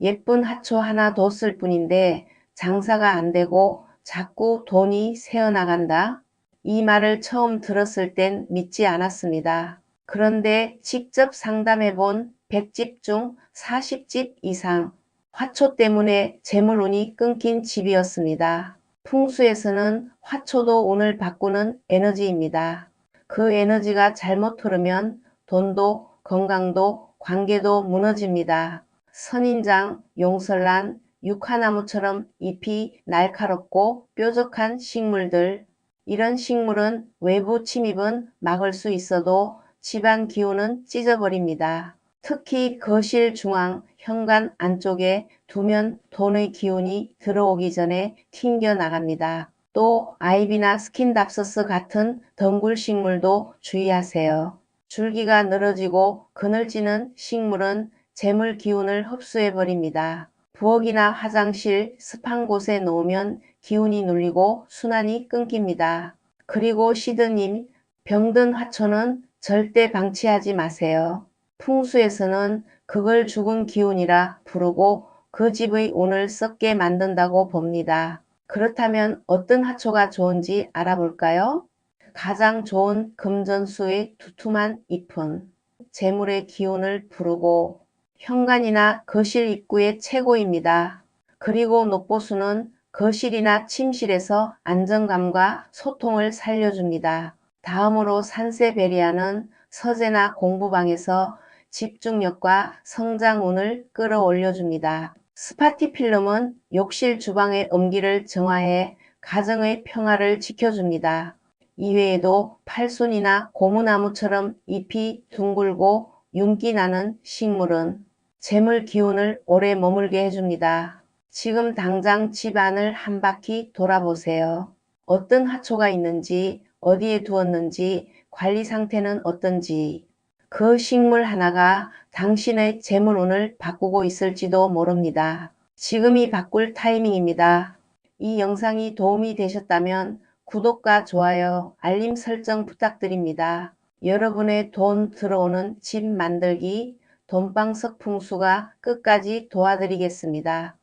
예쁜 화초 하나 뒀을 뿐인데 장사가 안 되고 자꾸 돈이 새어나간다. 이 말을 처음 들었을 땐 믿지 않았습니다. 그런데 직접 상담해 본 100집 중 40집 이상 화초 때문에 재물운이 끊긴 집이었습니다. 풍수에서는 화초도 운을 바꾸는 에너지입니다. 그 에너지가 잘못 흐르면 돈도 건강도 관계도 무너집니다. 선인장, 용설란, 육화나무처럼 잎이 날카롭고 뾰족한 식물들. 이런 식물은 외부 침입은 막을 수 있어도 집안 기운은 찢어버립니다. 특히 거실 중앙, 현관 안쪽에 두면 돈의 기운이 들어오기 전에 튕겨 나갑니다. 또 아이비나 스킨답서스 같은 덩굴 식물도 주의하세요. 줄기가 늘어지고 그늘지는 식물은 재물 기운을 흡수해 버립니다. 부엌이나 화장실, 습한 곳에 놓으면 기운이 눌리고 순환이 끊깁니다. 그리고 시드님, 병든 화초는 절대 방치하지 마세요. 풍수에서는 그걸 죽은 기운이라 부르고 그 집의 운을 썩게 만든다고 봅니다. 그렇다면 어떤 화초가 좋은지 알아볼까요? 가장 좋은 금전수의 두툼한 잎은 재물의 기운을 부르고 현관이나 거실 입구의 최고입니다. 그리고 녹보수는 거실이나 침실에서 안정감과 소통을 살려줍니다. 다음으로 산세베리아는 서재나 공부방에서 집중력과 성장운을 끌어올려줍니다. 스파티필름은 욕실 주방의 음기를 정화해 가정의 평화를 지켜줍니다. 이외에도 팔순이나 고무나무처럼 잎이 둥글고 윤기 나는 식물은 재물 기운을 오래 머물게 해줍니다. 지금 당장 집 안을 한 바퀴 돌아보세요. 어떤 하초가 있는지, 어디에 두었는지, 관리 상태는 어떤지, 그 식물 하나가 당신의 재물운을 바꾸고 있을지도 모릅니다. 지금이 바꿀 타이밍입니다. 이 영상이 도움이 되셨다면 구독과 좋아요, 알림 설정 부탁드립니다. 여러분의 돈 들어오는 집 만들기 돈방석 풍수가 끝까지 도와드리겠습니다.